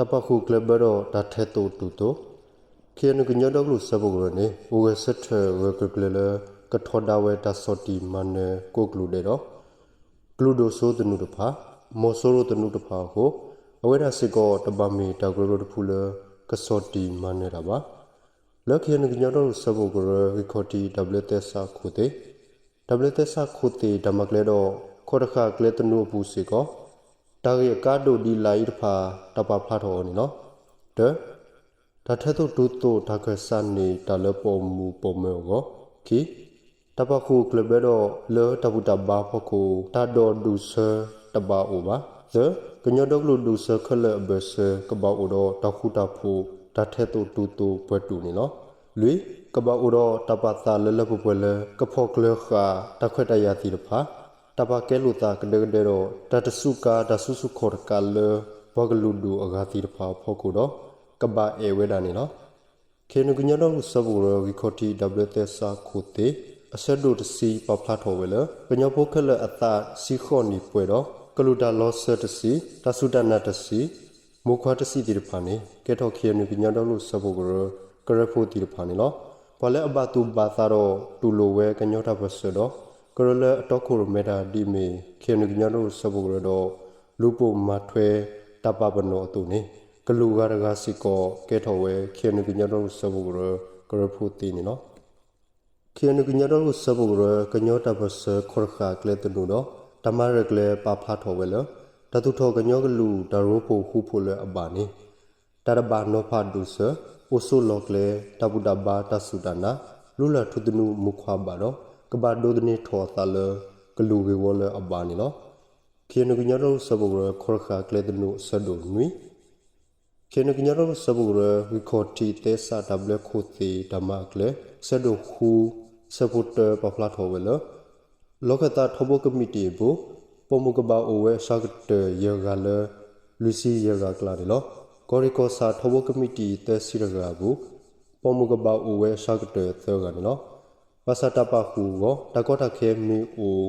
တပခုကလဘရောတထဲတူတူတိုခေနကညတော့လို့စဘဂရနေဝေဆက်ထဝေကကလလကထောဒါဝေတဆော်တီမန်ကိုကလူဒေတော့ကလူဒိုဆိုတနုတဖာမောဆိုရတနုတဖာကိုအဝေရစစ်ကောတပမီတဂရရတဖူလကဆော်တီမန်နေတာပါလက်ခေနကညတော့စဘဂရရီခေါတီ WTS ခုတေ WTS ခုတေဓမ္မကလေတော့ခေါ်တခကလေတနုပူစီကော တာရကာဒိုဒီလိုက်တဖာတပဖတ်တော်နေနော်တဲ့ဒါထက်တော့ဒုတိုဒါကဆန်နေတာလပေါ်မူပေါ်မေကိုခီတပခုကလဘတော့လေတပုတဘာဖခုတာဒိုဒူဆာတဘာအိုပါဇကညတော့လူဒူဆာခလဘဆကဘာအိုတော့တခုတဖူဒါထက်တော့ဒုတိုဘွတ်တူနေနော်လူကဘာအိုတော့တပသာလလပပလကဖောကလခာတခွတ်တရတီတဖာ တပကဲလူတာကဒေဒေတော့တတဆုကာတဆုဆုခေါ်ကလဘဂလူဒူအဂါတီတဖာဖောကူတော့ကဘာအေဝဲဒါနေနော်ခေနကညတော့စဘူရဂီခိုတီ WTS ခုတေအဆက်ဒိုတစီပပလာထောဝဲလကညပိုခလအတာစီခေါနီပွဲတော့ကလူတာလောဆတစီတဆုဒနာတစီမုခွာတစီတီတဖာနေကဲတော့ခေနကညတော့စဘူရကရဖိုတီတဖာနေနော်ဘာလဲအဘတူဘာသာတော့တူလိုဝဲကညောတာဘဆတော့ ကရလအတော့ခိုမေတာဒီမီခေနကညတော့စဘူရတော့လူပုံမထွဲတပပနောအတူနေကလူကရကစီကောကဲထော်ဝဲခေနကညတော့စဘူရကရဖိုတီနေနော်ခေနကညတော့စဘူရကညောတာဘဆခေါ်ခါကလေတနုတော့တမရကလေပဖလာထော်ဝဲလတတုထောကညောကလူတရိုးဖို့ခုဖို့လေအပါနေတရဘာနောဖာဒုဆအိုဆိုလောကလေတပုဒဘာတဆုဒနာလူလာထုတနုမုခွာပါတော့ ကဘာဒိုဒနေထောသလကလူဝေဝလအပါနေနော်ခေနကညတော့စဘူရခေါ်ခါကလေတနုဆဒုနွီခေနကညတော့စဘူရဝီခေါတီတေစာဒဘလခိုတီဓမ္မကလေဆဒုခူစပုတ်ပဖလာထောဝဲလလောကတာထဘကမီတီဘူပမုကဘာအိုဝဲရှာကတယေဂါလလူစီယေဂါကလာတယ်လောကောရီကောစာထဘကမီတီတဲစီရဂါဘူပမုကဘာအိုဝဲရှာကတသေဂါနော် ဝဆတာပခုကိုတကောတခဲမီအို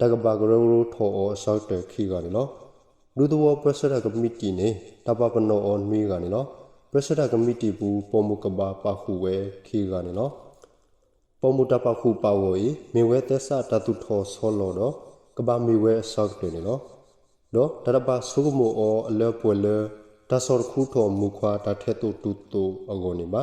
တကဘာဂရရထောအဆောက်တခိကနော်လူတော်ပရစရကမီတီနေတပပနောအွန်မီကနော်ပရစရကမီတီဘူးပမုကဘာပခုဝဲခိကနော်ပမုတပခုပါဝေမေဝဲသက်စတတုထောဆောလောတော့ကဘာမေဝဲဆောက်တယ်နော်တော့တရပါဆုကမောအလပွေလတဆောခုထောမူခွာတထဲတုတုတုအဂောနေပါ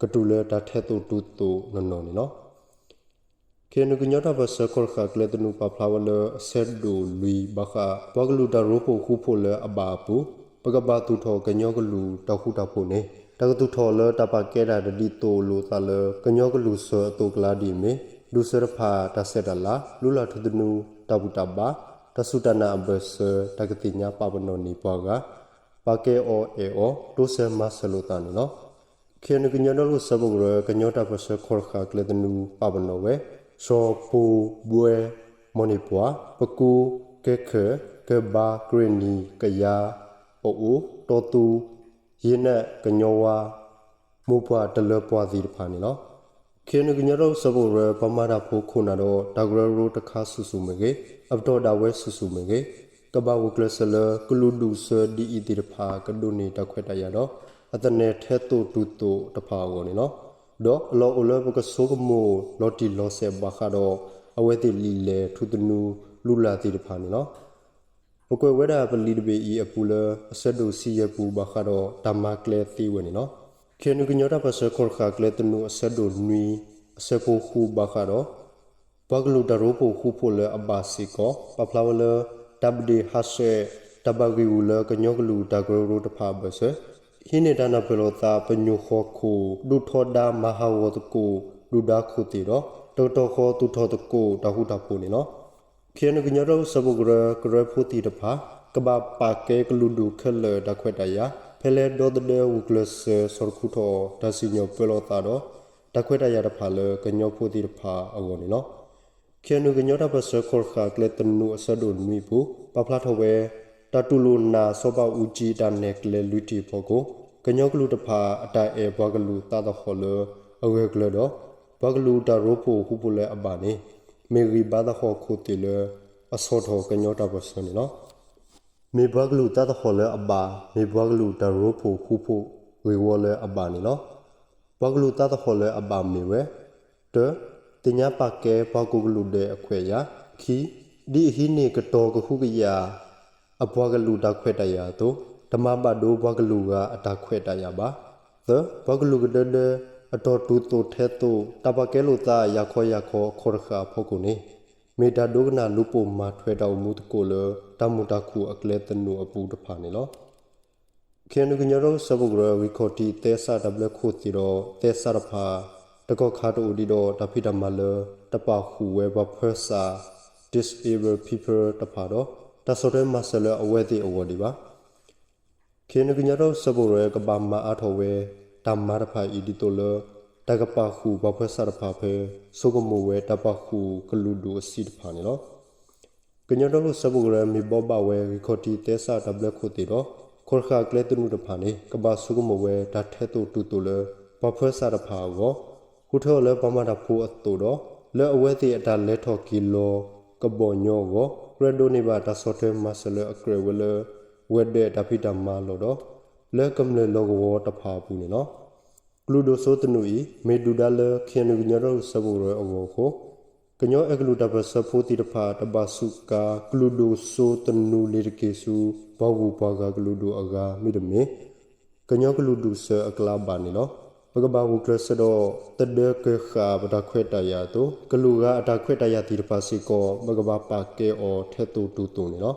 ရတတူလောဆောလောအကေဝနေနော်ဆဒိုစီလီဘူပကတိဘာတဆောခုထောမူခွာတထဲတုတူတူအကေဝနေနော်ကညတော့ကလပေါ်မကရပပလာထောဝဲတာတပပနောပမူပမတပခုပါဝလတက်စီမလာကြရဒီတိုကတူလေတထဲတုတူတူနော်နော်နော်ကေနကညတာဘဆကောခကလေတနုပဖလာဝလဆက်ဒူလူဘခပဂလူတာရိုပိုခုဖိုလအဘာပူပကဘာတူထောကညောကလူတခုတဖို့နေတကတူထောလတပကဲတာဒီတိုလိုသလကညောကလူဆောတုကလာဒီမေလူစရဖာတဆက်တလာလူလာထဒနုတဘူတဘာတဆုတနာဘဆတကတိညာပပနောနီပွားကပကေအောအေအောဒုဆမဆလိုတန်နော် ခေနကညနလို့စဘရကညောတာပစခေါ်ခါကလေတနုပပနောဝဲစောပူဘွဲမော်နီပွားပကူကဲခကဘာဂရနီကယာအိုတိုတူယေနကညောဝါမူပွားတလပွားစီတဖာနေနော်ခေနကညရောစဘူရပမာရာဖိုခုနာတော့ဒါဂရရိုတခါဆူဆူမကေအပတော်ဒါဝဲဆူဆူမကေကဘာဝကလဆလကလူဒူဆဒီအီတီတဖာကဒုန်နီတခွက်တရတော့ အတနေထဲတူတူတူတဖာကိုနေနော်တော့အလောအလောဘကဆိုကမိုလော်တီလောဆေဘခါတော့အဝဲတိလီလေထူတနူလူလာတိတဖာနေနော်ဘကွယ်ဝဲတာပလီတပေဤအပူလအဆက်ဒိုစီယပူဘခါတော့တမကလေတီဝနေနော်ခေနုကညတာပစခေါ်ခါကလေတနူအဆက်ဒိုနွီအဆက်ဖို့ခုဘခါတော့ဘဂလူတရိုပိုခုဖို့လေအဘာစီကောပပလာဝလတဘဒီဟဆေတဘဂီဝလကညောကလူတဂရရိုတဖာဘဆ ဟိနေတာနာပလောတာပညုခောခုဒုထောဒါမဟာဝတကိုဒုဒါခုတီတော့တောတောခောတုထောတကိုတဟုတဖို့နေနော်ခေနကညရောစဘဂရကရဖို့တီတဖာကဘာပါကေကလူဒုခလတခွက်တယာဖဲလေဒေါ်တဲ့ဝုကလစဆော်ခုထောဒါစီညောပလောတာတော့တခွေတရရဖာလေကညောဖို့တိဖာအဝနေနော်ခေနုကညောတာပစခေါ်ခါကလက်တနုအစဒုန်မီပူပပလာထဝဲ တတူလူနာစောပဦးကြီးတန်နက်ကလေလူတီဖို့ကိုကညောကလူတဖာအတိုင်အဲဘွားကလူတာတော့ခေါ်လေအဝဲကလေတော့ဘွားကလူတာရိုဖို့ခုပူလေအပါနေမေရီဘာဒခေါ်ခုတီလေအစောထောကညောတာပစနေနော်မေဘဂလူတတ်ခေါ်လဲအဘာမေဘဂလူတရိုးဖို့ခုဖို့ဝေဝလဲအဘာနီနော်ဘဂလူတတ်ခေါ်လဲအဘာမေဝဲတတင်ညာပါကဲဘဂဂလူတဲ့အခွေရခီဒီဟိနေကတော်ကခုကရ အဘဂလူတခွေတရတော့ဓမ္မပဒိုဘဂလူကအတခွေတရပါသဘဂလူကဒတဲ့အတော်တူတူထဲတူတပကဲလူတာရခေါ်ရခေါ်ခေါ်ခါဖို့ကိုနေမေတာဒုကနာလူပုံမှာထွဲတော်မူတကိုလတမူတခုအကလေတနုအပူတဖာနေလောခေနုကညရောစဘဂရဝီခိုတီတေဆာဒဘလခုတီရောတေဆာရဖာတကောခါတိုဒီတော့တဖိတမလတပခုဝဲဘဖဆာ disable people တဖာတော့ တဆောရဲမဆလအဝဲတိအဝဒီပါခေနုကညရောစဘဂရကဘာမအားထောဝဲတမ္မာရဖာဤဒီတိုလတကပခုဘဖဆာရဖာဖေဆုကမဝဲတပခုကလူဒူအစီတဖာနေလောကညတော်လို့စပုဂရမီဘောဘဝဲရီခိုတီတဲဆာဒဘလခုတီတော့ခေါ်ခါကလေတနုတဖာနေကဘာစုကမဝဲဒါထဲတူတူတူလေဘဖွဆာတဖာကိုခုထောလေပမတာဖူအတူတော့လဲအဝဲတီအတာလဲထော်ကီလိုကဘောညောကို ရဒိုနေဘာတာဆော့တဲမဆလအကရဝလဝဲတဲ့တဖိတမလို့တော့လဲကမလေလောကဝတဖာပူနေနော်ကလူဒိုဆိုတနူဤမေဒူဒါလခေနုညရောစပုရအဝကိုကညောအကလူတပစဖိုတိတဖာတပစုကာကလူဒိုဆိုတနူလေကေစုဘောဝူပါကကလူဒိုအဂါမိဒမေကညောကလူဒိုဆအကလာဘာနီလော ပကဘာဝူကရစတော့တဒကခါပဒခွေတယာတုကလူကအတခွေတယာတိတပစီကောပကဘာပါကေအောထဲတူတူတူနီလော